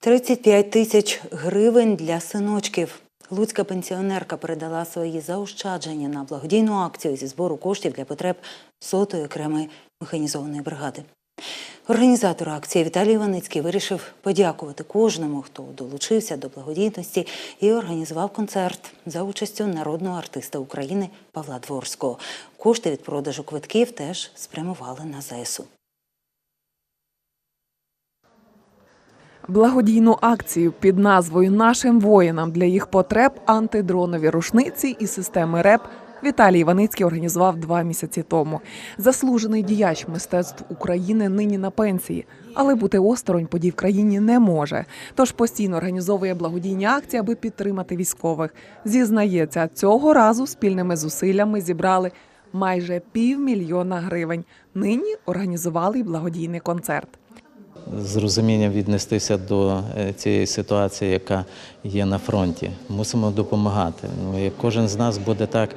35 тисяч гривень для синочків. Луцька пенсіонерка передала свої заощадження на благодійну акцію зі збору коштів для потреб сотої окремої механізованої бригади. Організатор акції Віталій Іваницький вирішив подякувати кожному, хто долучився до благодійності і організував концерт за участю народного артиста України Павла Дворського. Кошти від продажу квитків теж спрямували на ЗСУ. Благодійну акцію під назвою Нашим воїнам для їх потреб антидронові рушниці і системи РЕП Віталій Іваницький організував два місяці тому. Заслужений діяч мистецтв України нині на пенсії, але бути осторонь подій в країні не може. Тож постійно організовує благодійні акції, аби підтримати військових. Зізнається, цього разу спільними зусиллями зібрали майже півмільйона гривень. Нині організували благодійний концерт. З розумінням віднестися до е, цієї ситуації, яка є на фронті. Мусимо допомагати. Ну, як кожен з нас буде так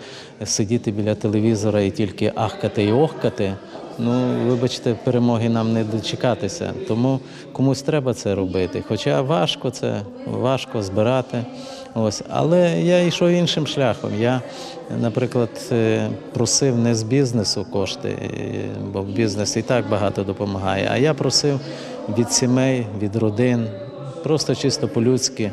сидіти біля телевізора і тільки ахкати і охкати, ну вибачте, перемоги нам не дочекатися. Тому комусь треба це робити. Хоча важко це, важко збирати. Ось, але я йшов іншим шляхом. Я, наприклад, е, просив не з бізнесу кошти, е, бо бізнес і так багато допомагає. А я просив від сімей, від родин, просто чисто по-людськи.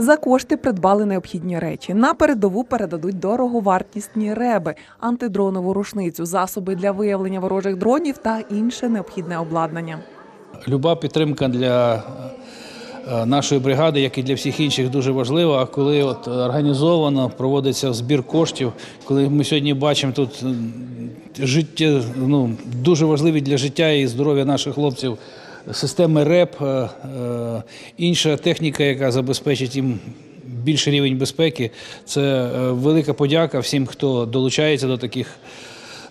За кошти придбали необхідні речі. На передову передадуть дороговартісні реби, антидронову рушницю, засоби для виявлення ворожих дронів та інше необхідне обладнання. Люба підтримка для е, нашої бригади, як і для всіх інших, дуже важлива. А коли от організовано проводиться збір коштів, коли ми сьогодні бачимо тут життя, ну дуже важливі для життя і здоров'я наших хлопців. Системи РЕП, е, е, інша техніка, яка забезпечить їм більший рівень безпеки. Це е, велика подяка всім, хто долучається до таких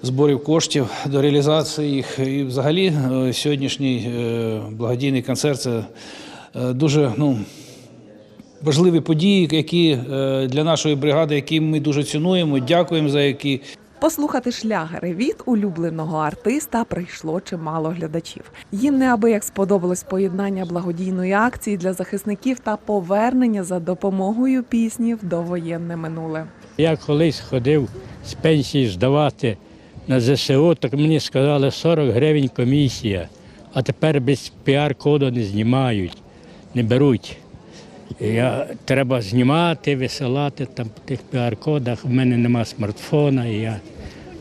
зборів коштів до реалізації їх. І взагалі сьогоднішній благодійний концерт це дуже ну, важливі події, які для нашої бригади, які ми дуже цінуємо, дякуємо за які. Послухати шлягери від улюбленого артиста прийшло чимало глядачів. Їм неабияк сподобалось поєднання благодійної акції для захисників та повернення за допомогою пісні в довоєнне минуле. Я колись ходив з пенсії здавати на ЗСУ, так мені сказали 40 гривень комісія, а тепер без піар-коду не знімають, не беруть. Я, треба знімати, висилати там по тих піар-кодах. У мене нема смартфона, і я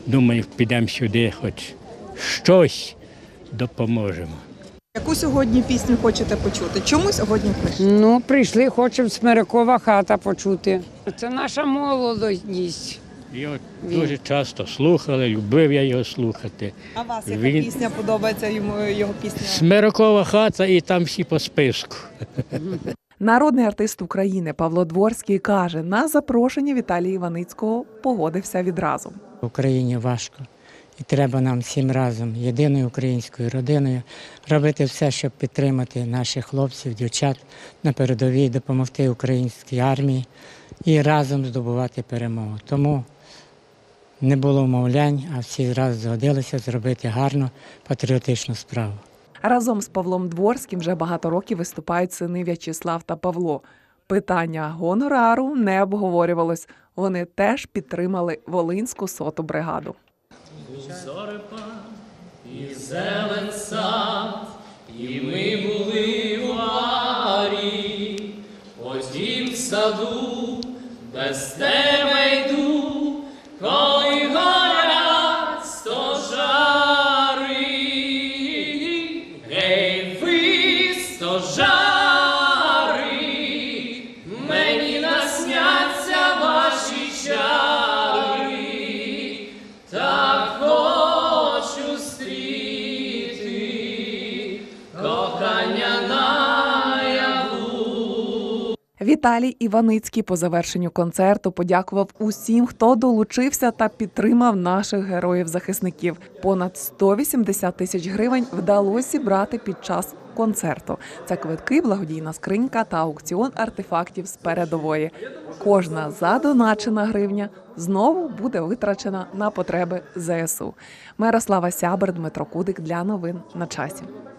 думаю, підемо сюди, хоч щось допоможемо. Яку сьогодні пісню хочете почути? Чому сьогодні прийшли? Ну, прийшли, хочемо Смирякова хата почути. Це наша молодість. Його дуже часто слухали, любив я його слухати. А вас яка Він- пісня подобається йому його пісня? Смирокова хата і там всі по списку. Народний артист України Павло Дворський каже, на запрошення Віталія Іваницького погодився відразу. Україні важко. І треба нам всім разом, єдиною українською родиною, робити все, щоб підтримати наших хлопців, дівчат на передовій, допомогти українській армії і разом здобувати перемогу. Тому не було вмовлянь, а всі раз згодилися зробити гарну патріотичну справу. Разом з Павлом Дворським вже багато років виступають сини В'ячеслав та Павло. Питання гонорару не обговорювалось. Вони теж підтримали Волинську соту бригаду. і зелен сад, і ми були у арі, потім в саду, без тебе йду, Віталій Іваницький по завершенню концерту подякував усім, хто долучився та підтримав наших героїв-захисників. Понад 180 тисяч гривень вдалося зібрати під час концерту. Це квитки, благодійна скринька та аукціон артефактів з передової. Кожна задоначена гривня знову буде витрачена на потреби ЗСУ. Мирослава Сябер, Дмитро Кудик для новин на часі.